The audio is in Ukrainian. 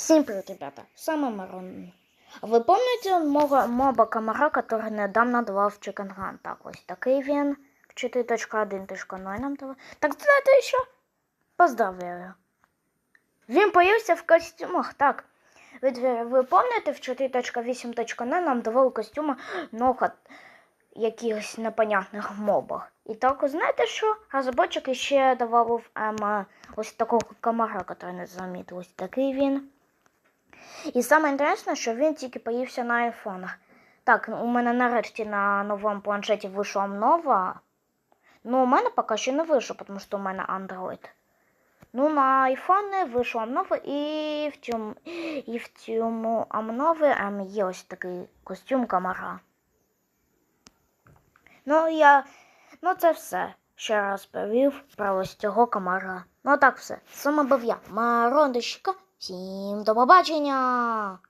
Всем привет, ребята. Саме Марон. Ви пам'ятаєте мого моба комара, который недавно давав Chicken Run? Так, ось такий він. 4.1.0 нам давав. Так знаєте що? Поздравляю. Він появився в костюмах, так. Ви, ви пам'ятаєте, в 4.8.0 нам давали костюми много якихось непонятних мобах. І так, знаєте що? Розробочик ще давав ем, ось такого комара, який не замітив. Ось такий він. І саме інтересне, що він тільки появився на айфонах. Так, у мене нарешті на новому планшеті вийшла нова. Ну, у мене поки що не вийшло, тому що у мене Android. Ну, на айфони вийшла нова, і в цьому, і в цьому амнові є ось такий костюм комара. Ну, я. Ну, це все. Ще раз повів про ось цього комара. Ну, так все. Саме був я, Марондочка. Всім до побачення!